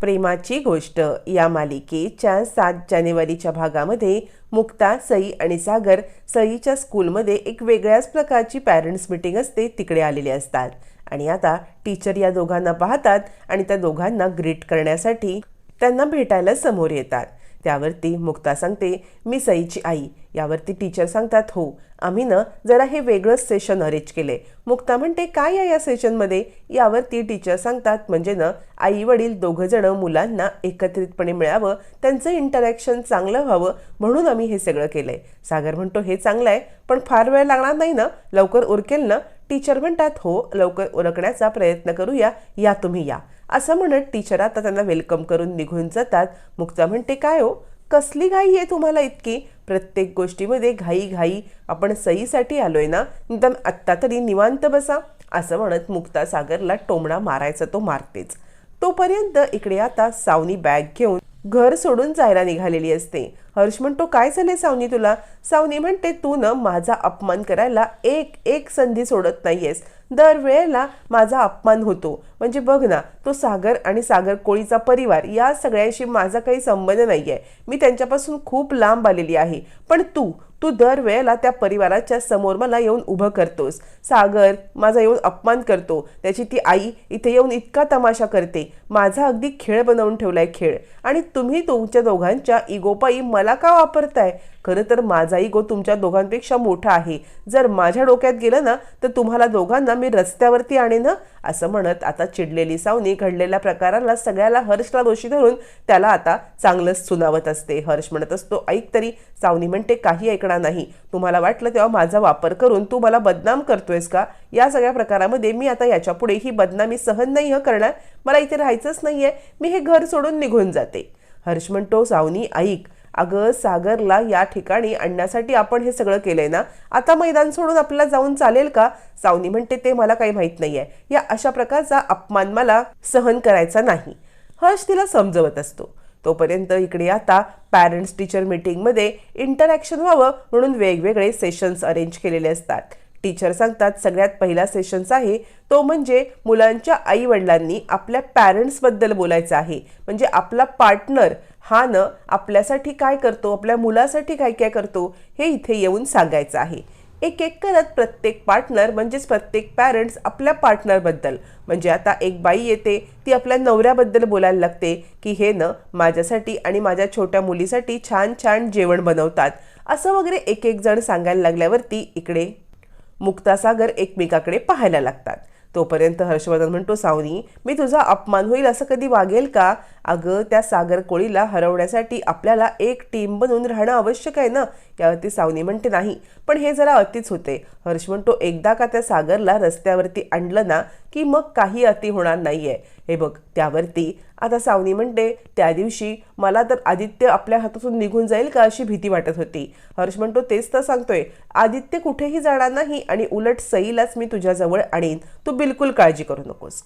प्रेमाची गोष्ट. या मालिकेच्या सात जानेवारीच्या भागामध्ये मुक्ता सई आणि सागर सईच्या स्कूलमध्ये एक वेगळ्याच प्रकारची पॅरेंट्स मीटिंग असते तिकडे आलेले असतात. आणि आता टीचर या दोघांना पाहतात आणि त्या दोघांना ग्रीट करण्यासाठी त्यांना भेटायला समोर येतात. त्यावरती मुक्ता सांगते मी सईची आई. यावरती टीचर सांगतात हो. आम्ही ना जरा हे वेगळंच सेशन अरेंज केले मुक्ता म्हणते काय आहे या सेशनमध्ये यावरती टीचर सांगतात म्हणजे ना आई वडील दोघं जण मुलांना एकत्रितपणे मिळावं त्यांचं इंटरॅक्शन चांगलं व्हावं म्हणून आम्ही हे सगळं केलंय. सागर म्हणतो हे चांगलं आहे पण फार वेळ लागणार नाही ना? लवकर उरकेल ना? टीचर म्हणतात हो लवकर उरकण्याचा प्रयत्न करूया या तुम्ही या. असं म्हणत टीचर आता त्यांना वेलकम करून निघून जातात. मुक्ता म्हणते काय हो? कसली घाई आहे तुम्हाला इतकी? प्रत्येक गोष्टीमध्ये घाई घाई. आपण सईसाठी आलोय ना? निदान आत्ता तरी निवांत बसा. असं म्हणत मुक्ता सागरला टोमणा मारायचा तो मारतेच. तोपर्यंत इकडे आता सावनी बॅग घेऊन घर सोडून जायला निघालेली असते. हर्ष म्हणतो काय झाले सावनी तुला? सावनी म्हणते तू न माझा अपमान करायला एक एक संधी सोडत नाहीयेस. दरवेळेला माझा अपमान होतो. म्हणजे बघ ना तो सागर आणि सागर कोळीचा परिवार या सगळ्याशी माझा काही संबंध नाही आहे मी त्यांच्यापासून खूप लांब आलेली आहे. पण तू तू दरवेळेला त्या परिवाराच्या समोर मला येऊन उभं करतोस. सागर माझा येऊन अपमान करतो. त्याची ती आई इथे येऊन इतका तमाशा करते. माझा अगदी खेळ बनवून ठेवलाय खेळ. आणि तुम्ही तुमच्या दोघांच्या इगोपाई मला का वापरताय? खरं तर माझा इगो तुमच्या दोघांपेक्षा मोठा आहे. जर माझ्या डोक्यात गेलं ना तर तुम्हाला दोघांना मी रस्त्यावरती आणेन ना असं म्हणत आता चिडलेली सावनी घडलेल्या प्रकाराला सगळ्याला हर्षला दोषी धरून त्याला आता चांगलंच सुनावत असते. हर्ष म्हणत असतो ऐक तरी सावनी म्हणते काही ऐकणार नाही. तुम्हाला वाटलं तेव्हा माझा वापर करून तू मला बदनाम करतोयस का? या सगळ्या प्रकारामध्ये मी आता याच्यापुढे ही बदनामी सहन नाही हं करणार. मला इथे राहायचंच नाही आहे मी हे घर सोडून निघून जाते. हर्ष म्हणतो सावनी ऐक. अगं सागरला या ठिकाणी आणण्यासाठी आपण हे सगळं केलंय ना? आता मैदान सोडून आपल्याला जाऊन चालेल का? सावनी म्हणते ते मला काही माहीत नाहीये. या अशा प्रकारचा अपमान मला सहन करायचा नाही. हर्ष तिला समजवत असतो. तोपर्यंत इकडे आता पॅरेंट्स टीचर मीटिंगमध्ये इंटरॅक्शन व्हावं म्हणून वेगवेगळे सेशन्स अरेंज केलेले असतात. टीचर सांगतात सगळ्यात पहिला सेशन्स आहे तो म्हणजे मुलांच्या आईवडिलांनी आपल्या पॅरेंट्सबद्दल बोलायचं आहे. म्हणजे आपला पार्टनर हा न आपल्यासाठी काय करतो आपल्या मुलासाठी काय काय करतो हे इथे येऊन सांगायचं आहे. एक एक करत प्रत्येक पार्टनर म्हणजेच प्रत्येक पॅरेंट्स आपल्या पार्टनरबद्दल म्हणजे आता एक बाई येते ती आपल्या नवऱ्याबद्दल बोलायला लागते की हे न माझ्यासाठी आणि माझ्या छोट्या मुलीसाठी छान छान जेवण बनवतात. असं वगैरे एक एक जण सांगायला लागल्यावरती इकडे मुक्तासागर एकमेकाकडे पाहायला लागतात. तोपर्यंत हर्षवर्धन म्हणतो सावनी मी तुझा अपमान होईल असं कधी वागेल का? अगं त्या सागर कोळीला हरवण्यासाठी आपल्याला एक टीम बनून राहणं आवश्यक आहे ना? यावरती सावनी म्हणते नाही पण हे जरा अतिच होते. हर्ष म्हणतो एकदा का त्या सागरला रस्त्यावरती आणलं ना की मग काही अति होणार नाहीये. हे बघ त्यावरती. आता सावनी म्हणते त्या दिवशी मला तर आदित्य आपल्या हातातून निघून जाईल का अशी भीती वाटत होती. हर्ष म्हणतो तेच तर सांगतोय. आदित्य कुठेही जाणार नाही आणि उलट सईलाच मी तुझ्याजवळ आणीन. तू बिलकुल काळजी करू नकोस.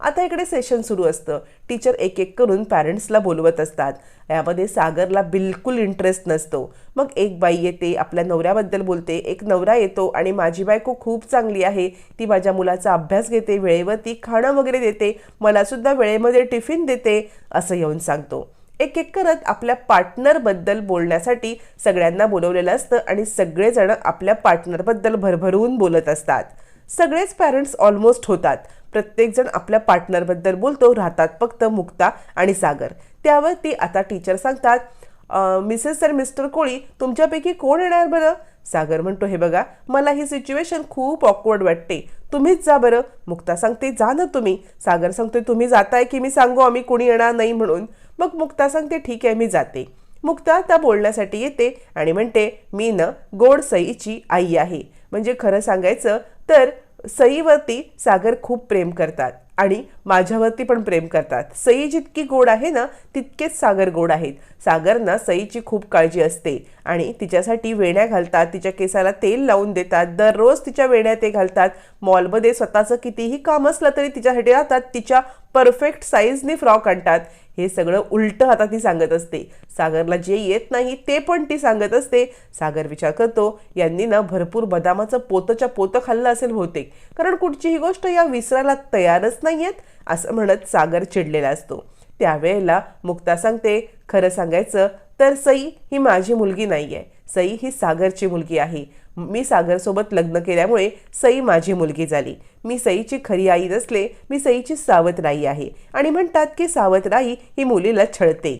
आता इकडे सेशन सुरू असतं. टीचर एक एक करून पॅरेंट्सला बोलवत असतात. यामध्ये सागरला बिलकुल इंटरेस्ट नसतो. मग एक बाई येते आपल्या नवऱ्याबद्दल बोलते. एक नवरा येतो आणि माझी बायको खूप चांगली आहे. ती माझ्या मुलाचा अभ्यास घेते वेळेवर ती खाणं वगैरे देते. मलासुद्धा वेळेमध्ये टिफिन देते असं येऊन सांगतो. एक एक करत आपल्या पार्टनरबद्दल बोलण्यासाठी सगळ्यांना बोलवलेलं असतं आणि सगळेजण आपल्या पार्टनरबद्दल भरभरून बोलत असतात. सगळेच पॅरेंट्स ऑलमोस्ट होतात. प्रत्येकजण आपल्या पार्टनरबद्दल बोलतो राहतात फक्त मुक्ता आणि सागर. त्यावर ती आता टीचर सांगतात मिसेस सर मिस्टर कोळी तुमच्यापैकी कोण येणार बरं? सागर म्हणतो हे बघा मला ही सिच्युएशन खूप ऑकवर्ड वाटते. तुम्हीच जा बरं. मुक्ता सांगते जा ना तुम्ही. सागर सांगतोय तुम्ही जाताय की मी सांगू आम्ही कोणी येणार नाही म्हणून. मग मुक्ता सांगते ठीक आहे मी जाते. मुक्ता त्या बोलण्यासाठी येते आणि म्हणते मी न गोड सईची आई आहे. म्हणजे खरं सांगायचं तर सईवरती सागर खूप प्रेम करतात. आणि माझ्यावरती पण प्रेम करतात. सई जितकी गोड आहे ना तितकेच सागर गोड आहेत. सागरना सईची खूप काळजी असते आणि तिच्यासाठी वेण्या घालतात तिच्या केसाला तेल लावून देतात दररोज तिच्या वेण्या ते घालतात. मॉलमध्ये स्वतःचं कितीही काम असलं तरी तिच्यासाठी राहतात तिच्या परफेक्ट साईजने फ्रॉक आणतात. हे सगळं उलटं आता ती सांगत असते. सागरला जे येत नाही ते पण ती सांगत असते. सागर विचार करतो यांनी ना भरपूर बदामाचं पोतच्या पोतं खाल्लं असेल बहुतेक. कारण कुठचीही गोष्ट या विसरायला तयारच नाहीयेत असं म्हणत सागर चिडलेला असतो. त्यावेळेला मुक्ता सांगते खरं सांगायचं तर सई ही माझी मुलगी नाही आहे सई ही सागरची मुलगी आहे. मी सागरसोबत लग्न केल्यामुळे सई माझी मुलगी झाली. मी सईची खरी आई नसले मी सईची सावतराई आहे. आणि म्हणतात की सावतराई ही मुलीला छळते.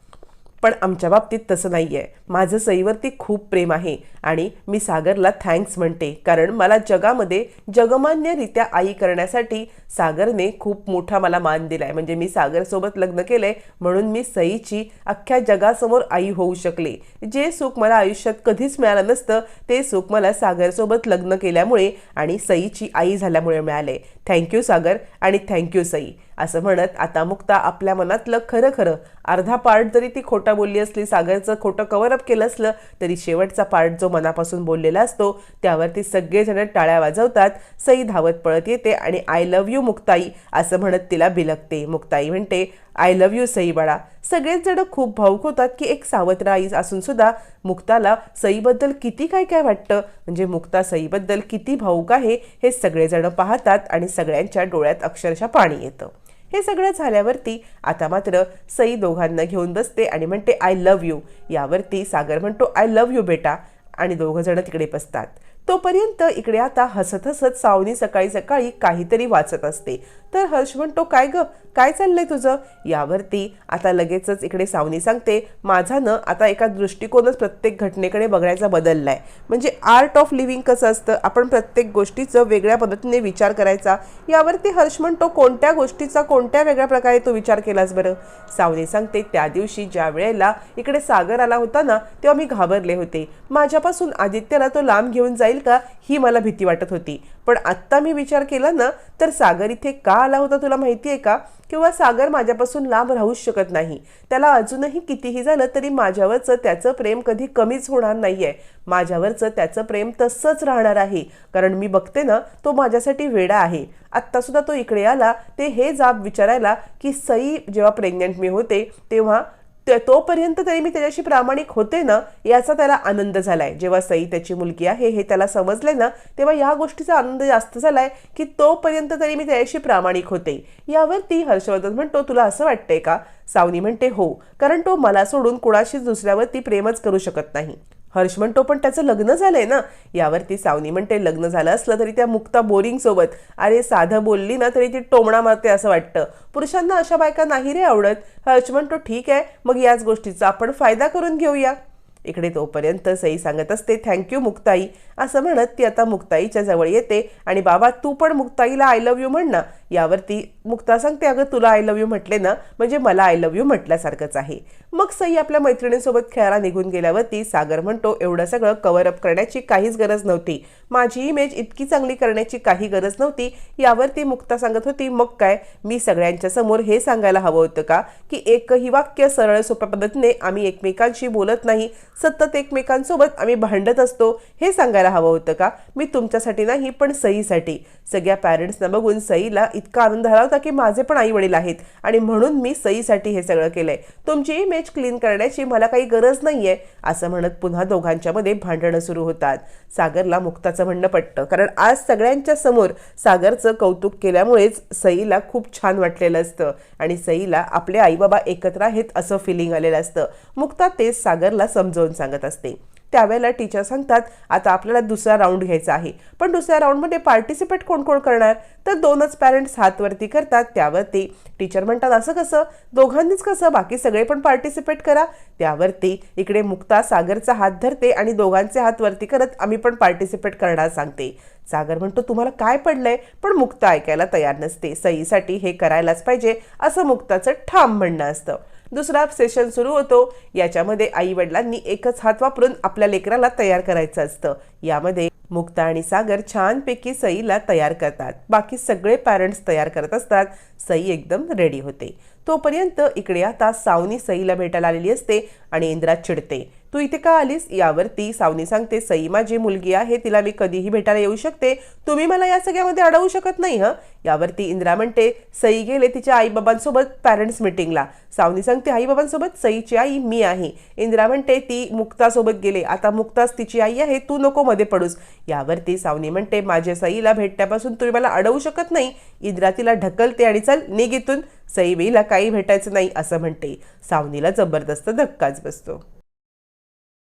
पण आमच्या बाबतीत तसं नाही आहे माझं सईवरती खूप प्रेम आहे आणि मी सागरला थँक्स म्हणते. कारण मला जगामध्ये जगमान्यरित्या आई करण्यासाठी सागरने खूप मोठा मला मान दिलाय. म्हणजे मी सागरसोबत लग्न केलंय म्हणून मी सईची अख्ख्या जगासमोर आई होऊ शकले. जे सुख मला आयुष्यात कधीच मिळालं नसतं ते सुख मला सागरसोबत लग्न केल्यामुळे आणि सईची आई झाल्यामुळे मिळाले. थँक्यू सागर आणि थँक्यू सई. असं म्हणत आता मुक्ता आपल्या मनातलं खरं खरं अर्धा पार्ट जरी ती खोटा बोलली असली सागरचं खोटं कव्हरअप केलं असलं तरी शेवटचा पार्ट जो मनापासून बोललेला असतो त्यावरती सगळेजण टाळ्या वाजवतात. सई धावत पळत येते आणि आय लव्ह यू मुक्ताई असं म्हणत तिला बिलकते मुक्ताई म्हणते आय लव्ह यू सई बाळा. सगळेच जण खूप भाऊक होतात की एक सावत्र आई असून सुद्धा मुक्ताला सईबद्दल किती काय काय वाटतं? म्हणजे मुक्ता सईबद्दल किती भाऊक आहे हे सगळेजण पाहतात आणि सगळ्यांच्या डोळ्यात अक्षरशः पाणी येतं. हे सगळं झाल्यावरती आता मात्र सई दोघांना घेऊन बसते आणि म्हणते आय लव्ह यू यावरती सागर म्हणतो आय लव्ह यू बेटा. आणि दोघंजणं तिकडे बसतात. तोपर्यंत इकडे आता हसत हसत सावनी सकाळी सकाळी काहीतरी वाचत असते. तर हर्ष म्हणतो काय ग? काय चाललंय तुझं? यावरती आता लगेचच इकडे सावनी सांगते माझा न आता एका दृष्टिकोनच प्रत्येक घटनेकडे बघण्याचा बदललाय. म्हणजे आर्ट ऑफ लिव्हिंग कसं असतं? आपण प्रत्येक गोष्टीचं वेगळ्या पद्धतीने विचार करायचा. यावरती हर्ष म्हणतो कोणत्या गोष्टीचा कोणत्या वेगळ्या प्रकारे तो विचार केलास बरं? सावनी सांगते त्या दिवशी ज्या वेळेला इकडे सागर आला होता ना तेव्हा मी घाबरले होते. माझ्यापासून आदित्यला तो लांब घेऊन जाईल का? ही मला भीती वाटत होती. पण आत्ता मी विचार केला ना तर सागर इथे का आला होता तुला माहिती आहे का? किंवा सागर माझ्यापासून लांब राहूच शकत नाही. त्याला अजूनही कितीही झालं तरी माझ्यावरचं त्याचं प्रेम कधी कमीच होणार नाही आहे माझ्यावरचं त्याचं प्रेम तसंच राहणार आहे. कारण मी बघते ना तो माझ्यासाठी वेडा आहे. आत्तासुद्धा तो इकडे आला ते हे जाब विचारायला की सई जेव्हा प्रेग्नंट मी होते तेव्हा तोपर्यंत तरी मी त्याच्याशी प्रामाणिक होते ना याचा त्याला आनंद झालाय. जेव्हा सई त्याची मुलगी आहे हे त्याला समजले ना तेव्हा या गोष्टीचा आनंद जास्त झालाय की तोपर्यंत तरी मी त्याच्याशी प्रामाणिक होते. यावरती हर्षवर्धन म्हणतो तुला असं वाटतंय का? सावनी म्हणते हो. कारण तो मला सोडून कुणाशीच दुसऱ्यावरती प्रेमच करू शकत नाही. हर्ष म्हणतो पण त्याचं लग्न झालंय ना? यावरती सावनी म्हणते लग्न झालं असलं तरी त्या मुक्ता बोरिंग सोबत. अरे साधं बोलली ना तरी ती टोमणा मारते असं वाटतं. पुरुषांना अशा बायका नाही रे आवडत. हर्ष म्हणतो ठीक आहे. मग याच गोष्टीचा आपण फायदा करून घेऊया. इकडे तोपर्यंत सई सांगत असते थँक्यू मुक्ताई. असं म्हणत ती आता मुक्ताईच्या जवळ येते आणि बाबा तू पण मुक्ताईला आय लव्ह यू म्हण ना. यावरती मुक्ता सांगते अगं तुला आय लव्ह यू म्हटले ना म्हणजे मला आय लव्ह यू म्हटल्यासारखंच आहे. मग सई आपल्या मैत्रिणींसोबत खेळायला निघून गेल्यावरती सागर म्हणतो एवढं सगळं कव्हर अप करण्याची काहीच गरज नव्हती. माझी इमेज इतकी चांगली करण्याची काही गरज नव्हती. यावरती मुक्ता सांगत होती मग काय? मी सगळ्यांच्या समोर हे सांगायला हवं होतं का? की एकही वाक्य सरळ सोप्या पद्धतीने आम्ही एकमेकांशी बोलत नाही. सतत एकमेकांसोबत आम्ही भांडत असतो. हे सांगायला हवं होतं का? मी तुमच्यासाठी नाही पण सईसाठी. सगळ्या पॅरेंट्सना बघून सईला इतका आनंद झाला होता की माझे पण आई वडील आहेत आणि म्हणून मी सईसाठी हे सगळं केलंय. तुमची इमेज क्लीन करण्याची मला काही गरज नाहीये असं म्हणत पुन्हा दोघांच्यामध्ये भांडणं सुरू होतात. सागरला महत्त्वाचं म्हणणं पटतं. कारण आज सगळ्यांच्या समोर सागरचं कौतुक केल्यामुळेच सईला खूप छान वाटलेलं असतं. आणि सईला आपले आई बाबा एकत्र आहेत असं फिलिंग आलेलं असतं. मुक्ता तेच सागरला समजावून सांगत असते. त्यावेळेला टीचर सांगतात आता आपल्याला दुसरा राऊंड घ्यायचा आहे. पण दुसऱ्या राऊंडमध्ये पार्टिसिपेट कोण कोण करणार? तर दोनच पॅरेंट्स हातवरती करतात त्यावरती. टीचर म्हणतात असं कसं? दोघांनीच कसं? बाकी सगळे पण पार्टिसिपेट करा. त्यावरती. इकडे मुक्ता सागरचा हात धरते आणि दोघांचे हात वरती करत आम्ही पण पार्टिसिपेट करणार सांगते. सागर म्हणतो तुम्हाला काय पडलंय? पण मुक्ता ऐकायला तयार नसते. सईसाठी हे करायलाच पाहिजे असं मुक्ताचं ठाम म्हणणं असतं. दुसरा सेशन सुरू होतो. याच्यामध्ये आई वडिलांनी एकच हात वापरून आपल्या लेकराला तयार करायचं असतं. यामध्ये मुक्ता आणि सागर छानपैकी सईला तयार करतात. बाकी सगळे पॅरेंट्स तयार करत असतात. सई एकदम रेडी होते. तोपर्यंत इकडे आता सावनी सईला भेटायला आलेली असते आणि इंद्रा चिडते. तू इथे का आलीस? यावरती सावनी सांगते सई माझी मुलगी आहे तिला मी कधीही भेटायला येऊ शकते. तुम्ही मला या सगळ्यामध्ये अडवू शकत नाही हं? यावरती इंदिरा म्हणते सई गेले तिच्या आईबाबांसोबत पॅरेंट्स मिटिंगला. सावनी सांगते आईबाबांसोबत सईची आई मी आहे. इंदिरा म्हणते ती मुक्तासोबत गेले. आता मुक्ताच तिची आई आहे तू नको मध्ये पडूस. यावरती सावनी म्हणते माझ्या सईला भेटण्यापासून तुम्ही मला अडवू शकत नाही. इंदिरा तिला ढकलते आणि चल निघ इथून. काही भेटायचं नाही असं म्हणते. सावनीला जबरदस्त धक्काच बसतो.